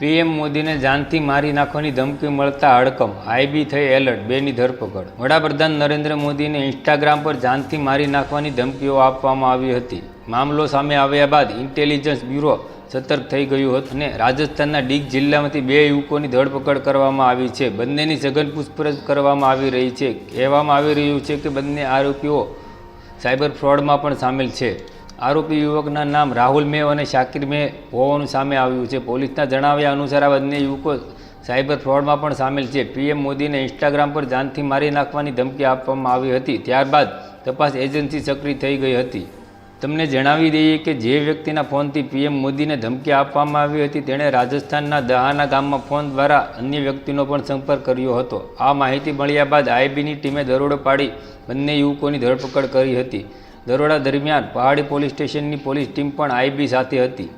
PM મોદીને જાનથી મારી નાખવાની ધમકી મળતા હડકમ આઈબી થઈ એલર્ટ, બેની ધરપકડ. વડાપ્રધાન નરેન્દ્ર મોદીને ઇન્સ્ટાગ્રામ પર જાનથી મારી નાખવાની ધમકીઓ આપવામાં આવી હતી. મામલો સામે આવ્યા બાદ ઇન્ટેલિજન્સ બ્યુરો સતર્ક થઈ ગયું હતું અને રાજસ્થાનના ડીગ જિલ્લામાંથી બે યુવકોની ધરપકડ કરવામાં આવી છે. બંનેની સઘન પૂછપરછ કરવામાં આવી રહી છે. કહેવામાં આવી રહ્યું છે કે બંને આરોપીઓ સાયબર ફ્રોડમાં પણ સામેલ છે. આરોપી યુવકના નામ રાહુલ મે અને શાકિર મે હોવાનું સામે આવ્યું છે. પોલીસના જણાવ્યા અનુસાર આ બંને યુવકો સાયબર ફ્રોડમાં પણ સામેલ છે. પીએમ મોદીને ઇન્સ્ટાગ્રામ પર જાનથી મારી નાખવાની ધમકી આપવામાં આવી હતી. ત્યારબાદ તપાસ એજન્સી સક્રિય થઈ ગઈ હતી. તમને જણાવી દઈએ કે જે વ્યક્તિના ફોનથી પીએમ મોદીને ધમકી આપવામાં આવી હતી, તેણે રાજસ્થાનના દહાના ગામમાં ફોન દ્વારા અન્ય વ્યક્તિનો પણ સંપર્ક કર્યો હતો. આ માહિતી મળ્યા બાદ આઈબીની ટીમે દરોડો પાડી બંને યુવકોની ધરપકડ કરી હતી. દરોડા દરમિયાન પહાડી પોલીસ સ્ટેશનની પોલીસ ટીમ પણ આઈબી સાથે હતી.